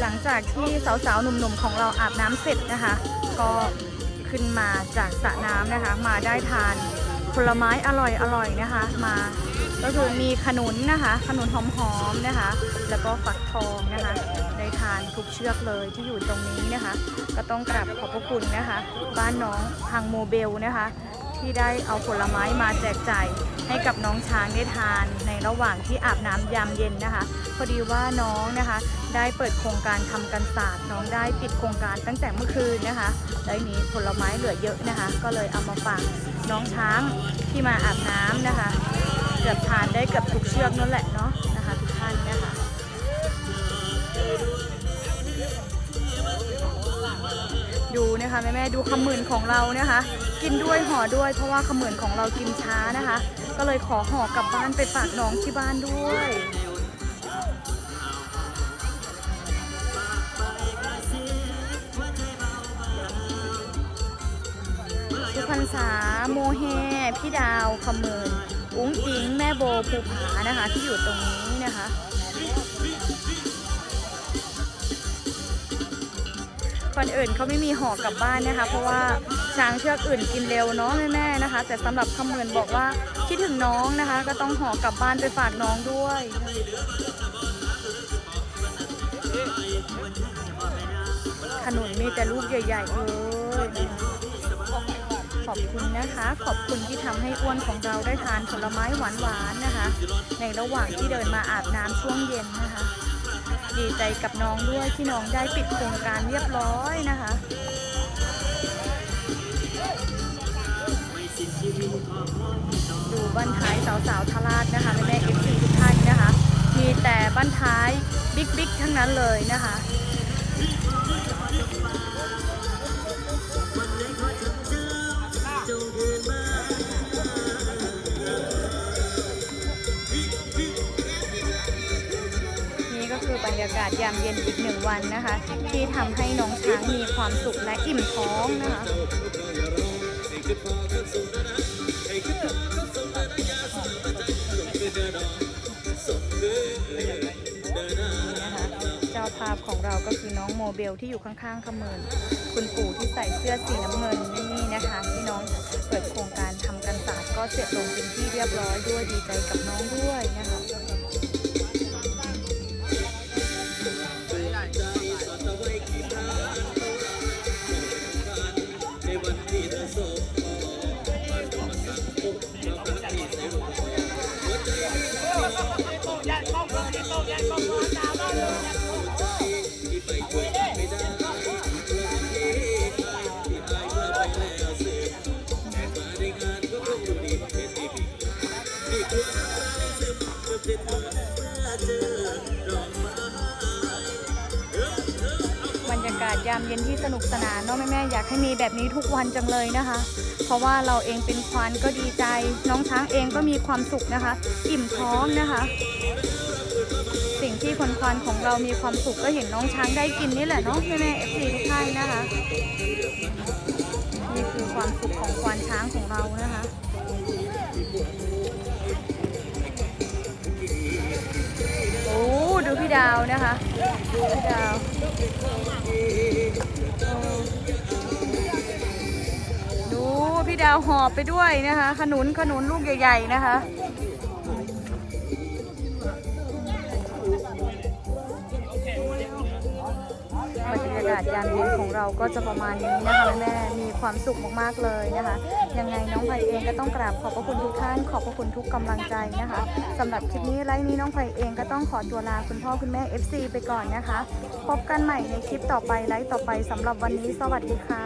หลังจากที่สาวๆ หนุ่มๆ ของเราอาบน้ำเสร็จนะคะ ก็ขึ้นมาจากสระน้ำนะคะ มาได้ทานผลไม้อร่อยๆนะคะ มาก็คือมีขนุนนะคะขนุนหอมๆนะคะ แล้วก็ฟักทองนะคะได้ทานทุกเชือกเลยที่อยู่ตรงนี้นะคะ ก็ต้องกราบขอบพระคุณนะคะ บ้านน้องพังโมเบลนะคะ ที่ได้เอาผลไม้มาแจกจ่ายให้กับน้องช้างได้ทานในระหว่างที่อาบน้ำยามเย็นนะคะ พอดีว่าน้องนะคะ ได้เปิดโครงการทำกันศาสตร์น้องได้ปิดโครงการตั้งแต่เมื่อคืนนะคะแล้วนี้ผลไม้เหลือเยอะนะคะ ก็เลยเอามาฝากน้องช้างที่มาอาบน้ำนะคะ เกือบทานได้เกือบทุกเชือกนั่นแหละเนาะนะคะทุกท่านนะคะ ดูนะคะแม่แม่ๆดูขมื่นของเรานะคะ กินด้วยห่อด้วยเพราะว่าขมื่นของเรากินช้านะคะ ก็เลยขอห่อกลับบ้านไปฝากน้องที่บ้านด้วยสุพรรษาโมเฮพี่ดาวขมื่นอุ้งอิงแม่โบภูผานะคะ ที่อยู่ตรงนี้นะคะ คนอื่นเขาไม่มีห่อกลับบ้านนะคะ เพราะว่าช้างเชือกอื่นกินเร็วเนาะแม่ๆนะคะ แต่สำหรับขมือนบอกว่าคิดถึงน้องนะคะ ก็ต้องห่อกลับบ้านไปฝากน้องด้วยขนุนมีแต่ลูกใหญ่ๆเลยขอบคุณนะคะ ขอบคุณที่ทำให้อ้วนของเราได้ทานผลไม้หวานๆนะคะ ในระหว่างที่เดินมาอาบน้ำช่วงเย็นนะคะ ดีใจกับน้องด้วยที่น้องได้ปิดโครงการเรียบร้อยนะคะดูบ้านท้ายสาวๆทราดนะคะแม่ๆเอฟซีทุกท่านนะคะ มีแต่บ้านท้ายบิ๊กๆทั้งนั้นเลยนะคะ คือบรรยากาศยามเย็นอีกหนึ่งวันนะคะ ที่ทำให้น้องช้างมีความสุขและอิ่มท้องนะคะนี่นะคะเจ้าภาพของเราก็คือน้องโมเบลที่อยู่ข้างๆขมืนคุณปู่ที่ใส่เสื้อสีน้ำเงินนี่นะคะที่น้องเปิดโครงการทำกันศาสตร์ก็เสร็จลงเป็นที่เรียบร้อยด้วยดีใจกับน้องด้วยนะคะากาศยามเย็นที่สนุกสนานเนาะแม่แม่อยากให้มีแบบนี้ทุกวันจังเลยนะคะ เพราะว่าเราเองเป็นควานก็ดีใจ น้องช้างเองก็มีความสุขนะคะ อิ่มท้องนะคะ สิ่งที่คนควานของเรามีความสุขก็เห็นน้องช้างได้กินนี่แหละเนาะแม่แม่เอฟซีทุกท่านนะคะ ดูพี่ดาวนะคะดูพี่ดาวดูพี่ดาวหอบไปด้วยนะคะ ขนุนขนุนลูกใหญ่ ๆ นะคะาศยามเย็นของเราก็จะประมาณนี้นะคะแม่มีความสุขมากๆเลยนะคะ ยังไงน้องไผ่เองก็ต้องกราบขอบพระคุณทุกท่าน ขอบพระคุณทุกกำลังใจนะคะสำหรับคลิปนี้ไลฟ์นี้น้องไผ่เองก็ต้องขอตัวลาคุณพ่อคุณแม่ FC ไปก่อนนะคะ พบกันใหม่ในคลิปต่อไปไลฟ์ต่อไปสำหรับวันนี้สวัสดีค่ะ